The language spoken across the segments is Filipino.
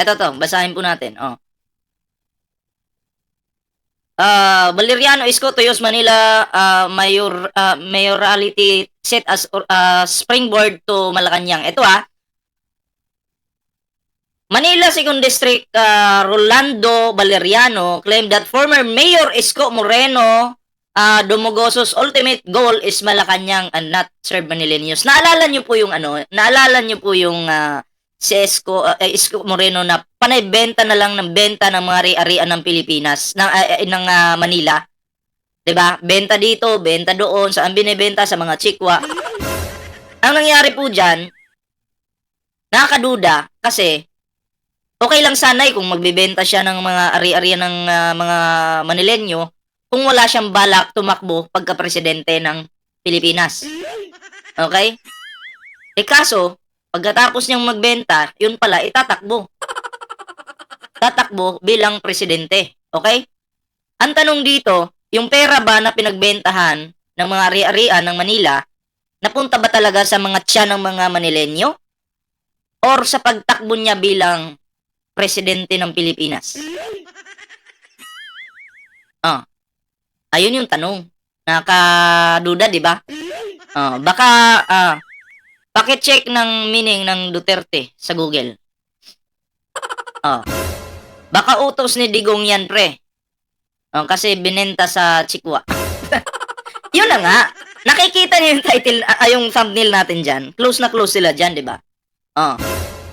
Eto to, basahin po natin. Oh. Uh, Valeriano Isko to use Manila uh, mayor uh, mayoralty set as uh, springboard to Malacanang. Ito ah. Manila Second District uh, Rolando Valeriano claimed that former Mayor Isko Moreno uh, Dumogoso's ultimate goal is Malacanang and not serve Manileños. Naalala niyo po yung ano, naalala niyo po yung uh, si Isko, uh, Isko Moreno na panay benta na lang ng benta ng mga ari-arian ng Pilipinas, ng, uh, ng uh, Manila. 'Di ba? Benta dito, benta doon, saan binebenta sa mga chikwa. Ang nangyari po diyan, nakakaduda kasi okay lang sanay kung magbebenta siya ng mga ari-arian ng uh, mga Manilenyo kung wala siyang balak tumakbo pagka-presidente ng Pilipinas. Okay? Eh kaso, pagkatapos niyang magbenta, yun pala, itatakbo. Tatakbo bilang presidente. Okay? Ang tanong dito, yung pera ba na pinagbentahan ng mga ari-arian ng Manila, napunta ba talaga sa mga tiyan ng mga Manilenyo? Or sa pagtakbo niya bilang presidente ng Pilipinas? Ah. Ayun yung tanong. Nakaduda, di ba? Ah, baka ah paki-check ng meaning ng Duterte sa Google. Ah. Baka utos ni Digong yan, pre. Oh, kasi binenta sa Chikwa. Yun na nga. Nakikita niyo yung title, uh, yung thumbnail natin dyan. Close na close sila dyan, di ba? Oh.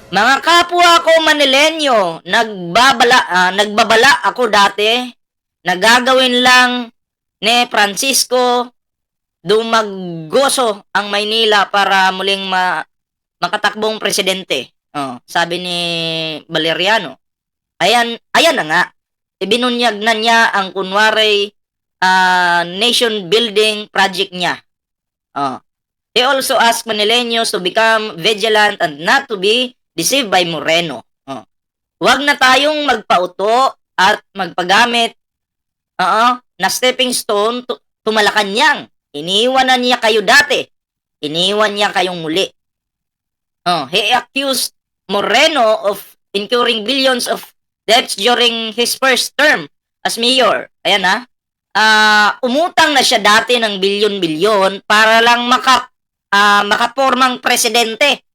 Mga kapwa ko Manilenyo, nagbabala, uh, nagbabala ako dati, nagagawin lang ni Francisco dumaggoso ang Maynila para muling ma makatakbong presidente. Oh, sabi ni Valeriano. Ayan, ayan na nga. Ibinunyag na niya ang kunwari uh, nation building project niya. Oh. He also asked Manileños to become vigilant and not to be deceived by Moreno. Oh. Huwag na tayong magpauto at magpagamit uh, na stepping stone to, to Malacanang. Iniwan na niya kayo dati. Iniwan niya kayong muli. Oh, he accused Moreno of incurring billions of debts during his first term as mayor. Ayan ha. Uh, umutang na siya dati ng bilyon-bilyon para lang maka, uh, makapormang presidente.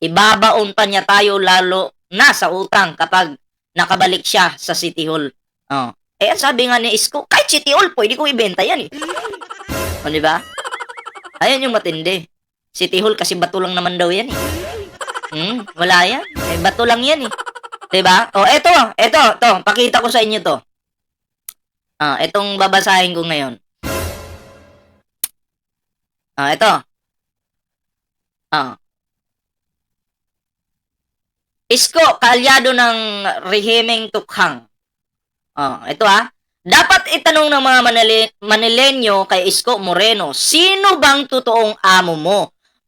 Ibabaon pa niya tayo lalo na sa utang kapag nakabalik siya sa City Hall. Oh. Eh, sabi nga ni Isko, kahit City Hall, pwede ko ibenta yan eh. O, di ba? Ayan yung matindi. City Hall kasi bato lang naman daw yan eh. Hmm, wala yan. Eh, bato lang yan eh. ba? Oh, eto, eto, to, pakita ko sa inyo 'to. Ah, etong babasahin ko ngayon. Ah, eto. Ah. Isko, kalyado ng rehimeng tukhang. Ah, ito ah. Dapat itanong ng mga Manile- Manilenyo kay Isko Moreno, sino bang totoong amo mo?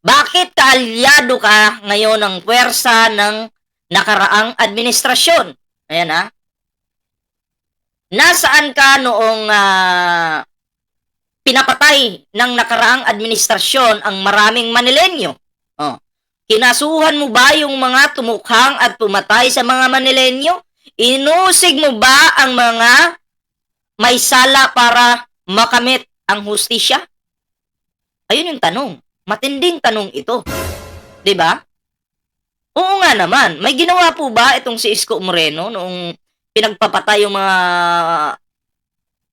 Bakit kaalyado ka ngayon ng puwersa ng nakaraang administrasyon. Ayan ha. Nasaan ka noong uh, pinapatay ng nakaraang administrasyon ang maraming Manilenyo? Oh. Kinasuhan mo ba yung mga tumukhang at pumatay sa mga Manilenyo? Inusig mo ba ang mga may sala para makamit ang hustisya? Ayun yung tanong. Matinding tanong ito. 'Di ba? Oo nga naman. May ginawa po ba itong si Isko Moreno noong pinagpapatay yung mga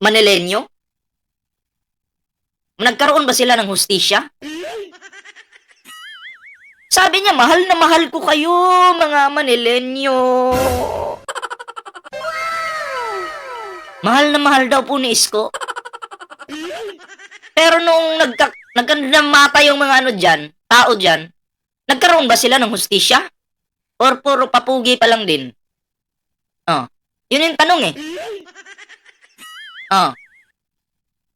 Manilenyo? Nagkaroon ba sila ng hustisya? Sabi niya, mahal na mahal ko kayo, mga Manilenyo. Mahal na mahal daw po ni Isko. Pero nung nagka, nagkandamata yung mga ano dyan, tao dyan, Nagkaroon ba sila ng hustisya? Or puro papugi pa lang din? Oh, yun yung tanong eh. Oh.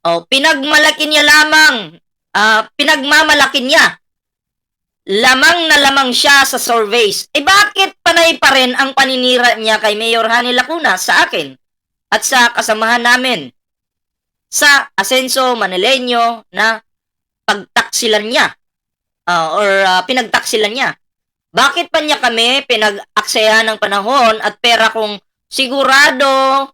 Oh, pinagmalaki niya lamang, uh, pinagmamalaki niya. Lamang na lamang siya sa surveys. Eh bakit panay pa rin ang paninira niya kay Mayor Hani Lacuna sa akin at sa kasamahan namin sa Asenso Manileño na pagtaksilan niya uh, or uh, pinagtaksilan niya. Bakit pa niya kami pinag pag-aaksayahan ng panahon at pera kung sigurado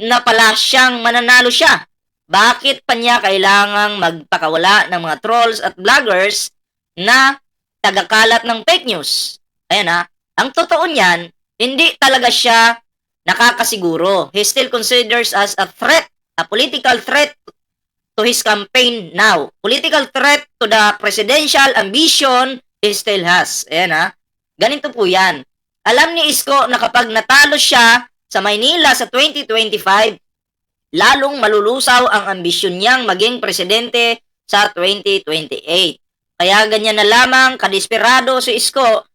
na pala siyang mananalo siya. Bakit pa niya kailangang magpakawala ng mga trolls at vloggers na tagakalat ng fake news? Ayan ha. Ang totoo niyan, hindi talaga siya nakakasiguro. He still considers us a threat, a political threat to his campaign now. Political threat to the presidential ambition he still has. Ayan ha. Ganito po yan. Alam ni Isko na kapag natalo siya sa Maynila sa 2025, lalong malulusaw ang ambisyon niyang maging presidente sa 2028. Kaya ganyan na lamang kadesperado si Isko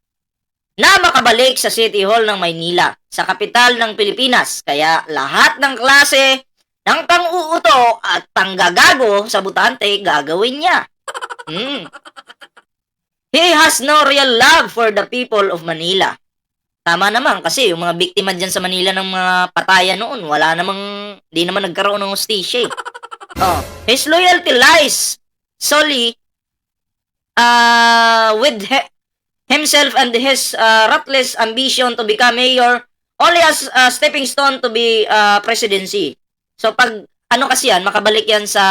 na makabalik sa City Hall ng Maynila, sa kapital ng Pilipinas. Kaya lahat ng klase ng pang-uuto at panggagago sa butante gagawin niya. Hmm. He has no real love for the people of Manila. Tama naman kasi yung mga biktima dyan sa Manila ng mga patayan noon, wala namang, di naman nagkaroon ng hostisya eh. Oh, his loyalty lies solely uh, with he- himself and his uh, ruthless ambition to become mayor only as a stepping stone to be uh, presidency. So pag ano kasi yan, makabalik yan sa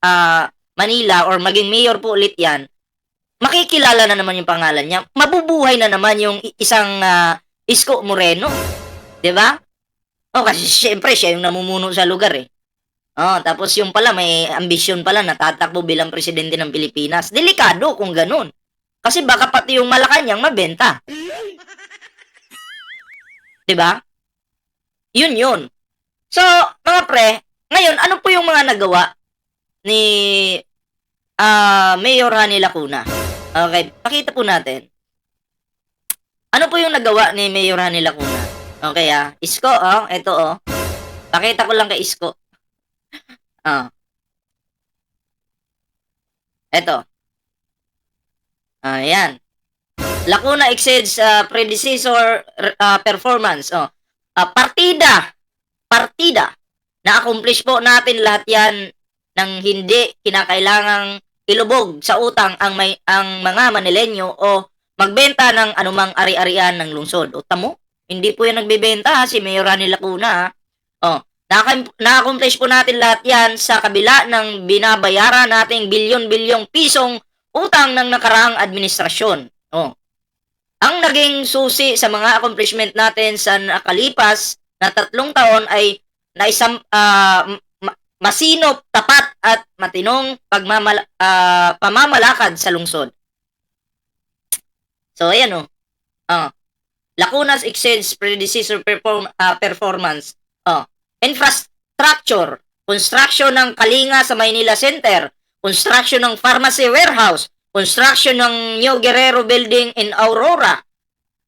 uh, Manila or maging mayor po ulit yan, makikilala na naman yung pangalan niya. Mabubuhay na naman yung isang ah, Isko Moreno. 'Di ba? Oh, kasi syempre siya yung namumuno sa lugar eh. Oh, tapos yung pala may ambisyon pala na tatakbo bilang presidente ng Pilipinas. Delikado kung ganun. Kasi baka pati yung Malacanang mabenta. 'Di ba? Yun yun. So, mga pre, ngayon ano po yung mga nagawa ni ah Mayor Hani Lacuna? Okay, pakita po natin. Ano po yung nagawa ni Mayor Hani Lacuna? Okay ah, Isko oh, ito oh. Pakita ko lang kay Isko. Ah. Ito. Ah, yan. Lacuna exceeds uh, predecessor uh, performance. Oh. Ah, partida. Partida. Na-accomplish po natin lahat yan ng hindi kinakailangang ilubog sa utang ang may ang mga Manilenyo o magbenta ng anumang ari-arian ng lungsod. O tamo, hindi po yan nagbebenta ha, si Mayor Rani Lacuna. ha. O, naka- na-accomplish po natin lahat yan sa kabila ng binabayaran nating bilyon-bilyong pisong utang ng nakaraang administrasyon. O, ang naging susi sa mga accomplishment natin sa nakalipas na tatlong taon ay naisam, ma- masinop, tapat at matinong pagmamal ah, pamamalakad sa lungsod. So ayan oh. Ah. Lacuna's exceeds predecessor perform, ah, performance. Oh. Infrastructure, construction ng Kalinga sa Maynila Center, construction ng pharmacy warehouse, construction ng New Guerrero building in Aurora,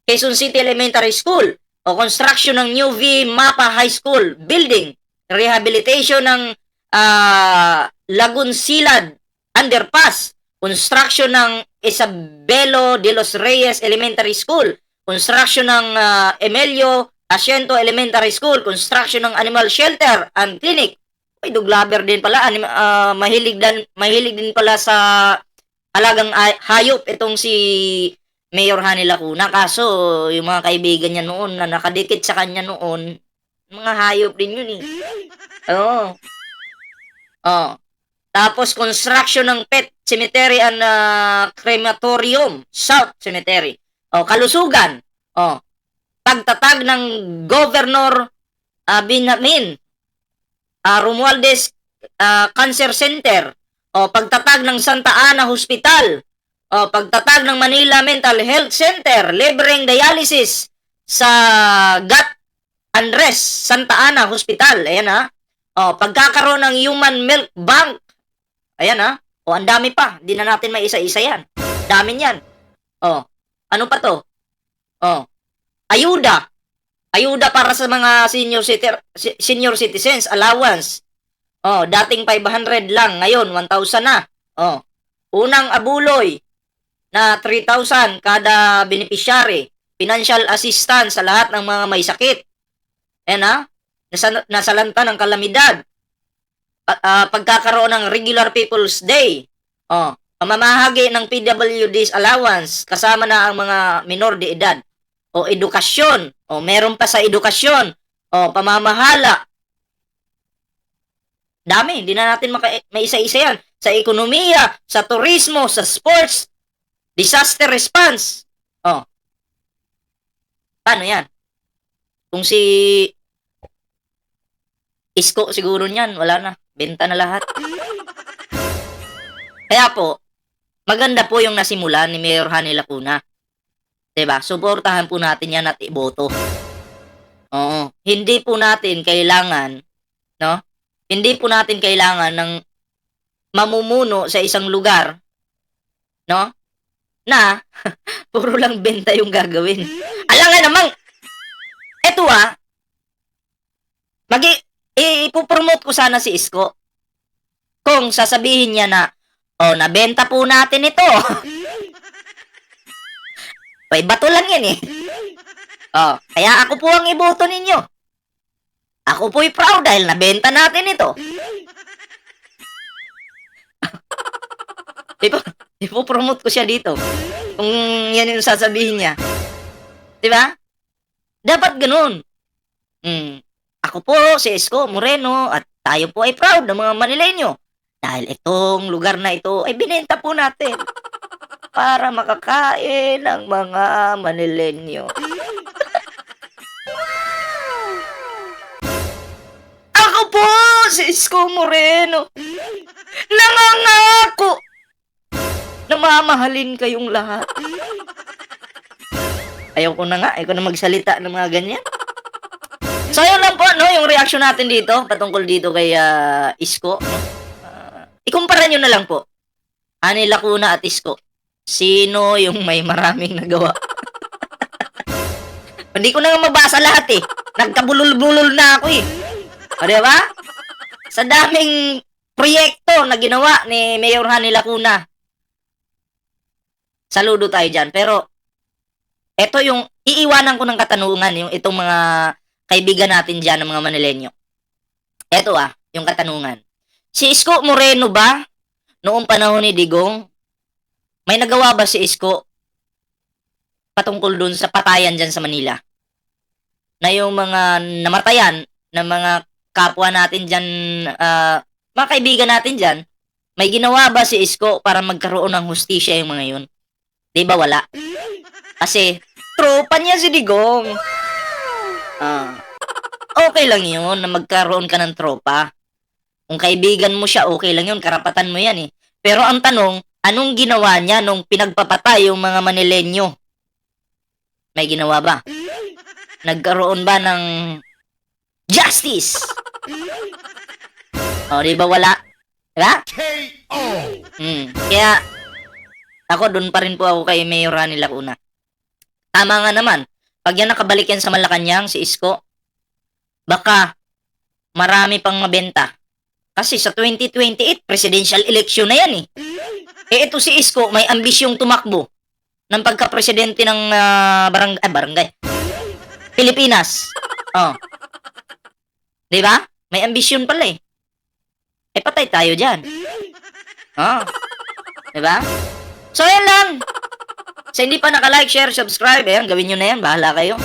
Quezon City Elementary School, o construction ng New V Mapa High School building, rehabilitation ng ah, Lagun Silad Underpass, construction ng Isabelo de los Reyes Elementary School, construction ng ah, Emilio Asiento Elementary School, construction ng Animal Shelter and Clinic. Ay, duglaber din pala. Anim, ah, mahilig, din, mahilig din pala sa alagang ay- hayop itong si Mayor Hani Lacuna. Kaso, yung mga kaibigan niya noon na nakadikit sa kanya noon, mga hayop din yun eh. Oo. Oh. Tapos, construction ng pet cemetery and ah, crematorium, South Cemetery. Oh, kalusugan. Oh. Pagtatag ng Governor uh, Binamin uh, Romualdez ah, Cancer Center. O pagtatag ng Santa Ana Hospital. O pagtatag ng Manila Mental Health Center, libreng dialysis sa Gut and Rest Santa Ana Hospital. Ayan ha. O pagkakaroon ng Human Milk Bank. Ayan ha. O ang dami pa. Hindi na natin may isa-isa yan. Dami niyan. O ano pa to? O ayuda. Ayuda para sa mga senior si- senior citizens allowance. Oh, dating 500 lang, ngayon 1,000 na. Oh. Unang abuloy na 3,000 kada beneficiary. Financial assistance sa lahat ng mga may sakit. Ayan ha? Nasa, nasalanta ng kalamidad. Pa- ah, pagkakaroon ng regular people's day. Oh, pamamahagi ng PWD's allowance kasama na ang mga minor de edad. o edukasyon, o meron pa sa edukasyon, o pamamahala. Dami, hindi na natin maka- maisa-isa yan. Sa ekonomiya, sa turismo, sa sports, disaster response. O. Paano yan? Kung si Isko siguro niyan, wala na. Benta na lahat. Kaya po, maganda po yung nasimula ni Mayor Hani Lacuna. 'Di ba? Suportahan po natin yan at iboto. Oo. Hindi po natin kailangan, no? Hindi po natin kailangan ng mamumuno sa isang lugar, no? Na, puro lang benta yung gagawin. Alam nga namang, eto ah, magi, ipopromote ko sana si Isko. Kung sasabihin niya na, oh, nabenta po natin ito. May bato lang yan eh. Oh, kaya ako po ang iboto ninyo. Ako po'y proud dahil nabenta natin ito. Ipo, ipopromote ko siya dito. Kung yan yung sasabihin niya. Di ba? Dapat ganun. Mm. Ako po, si Isko Moreno, at tayo po ay proud ng mga Manileño. Dahil itong lugar na ito ay binenta po natin para makakain ang mga Manileño. Ako po, si Isko Moreno. Nangangako na mamahalin kayong lahat. Ayaw ko na nga, ayaw ko na magsalita ng mga ganyan. So, yun lang po, no, yung reaction natin dito, patungkol dito kay ah, Isko. Ah, ikumpara nyo na lang po. Ani Lacuna at Isko. Sino yung may maraming nagawa? Hindi ko na mabasa lahat eh. Nagkabulol-bulol na ako eh. O, di ba? Sa daming proyekto na ginawa ni Mayor Hani Lacuna. Saludo tayo dyan. Pero, eto yung iiwanan ko ng katanungan, yung itong mga kaibigan natin dyan ng mga Manileño. Eto ah, yung katanungan. Si Isko Moreno ba, noong panahon ni Digong, may nagawa ba si Isko patungkol dun sa patayan dyan sa Manila? Na yung mga namatayan ng mga kapwa natin dyan, ah, mga kaibigan natin dyan, may ginawa ba si Isko para magkaroon ng hustisya yung mga yun? Di ba wala? Kasi, tropa niya si Digong. Ah. Okay lang yun na magkaroon ka ng tropa. Kung kaibigan mo siya, okay lang yun. Karapatan mo yan eh. Pero ang tanong, anong ginawa niya nung pinagpapatay yung mga Manileño? May ginawa ba? Nagkaroon ba ng justice? O, di ba wala? Diba? KO. Hmm. Kaya, ako doon pa rin po ako kay Mayor Rani Lacuna. Tama nga naman. Pag yan nakabalik yan sa Malacanang, si Isko, baka marami pang mabenta. Kasi sa 2028, presidential election na yan eh. Eh ito si Isko, may ambisyong tumakbo ng pagka-presidente ng ah, barang ah, barangay. Pilipinas. Oh. 'Di ba? May ambisyon pala eh. Eh patay tayo diyan. Oh. 'Di ba? So yan lang. Sa hindi pa naka-like, share, subscribe, ayan, gawin nyo na yan. Bahala kayo.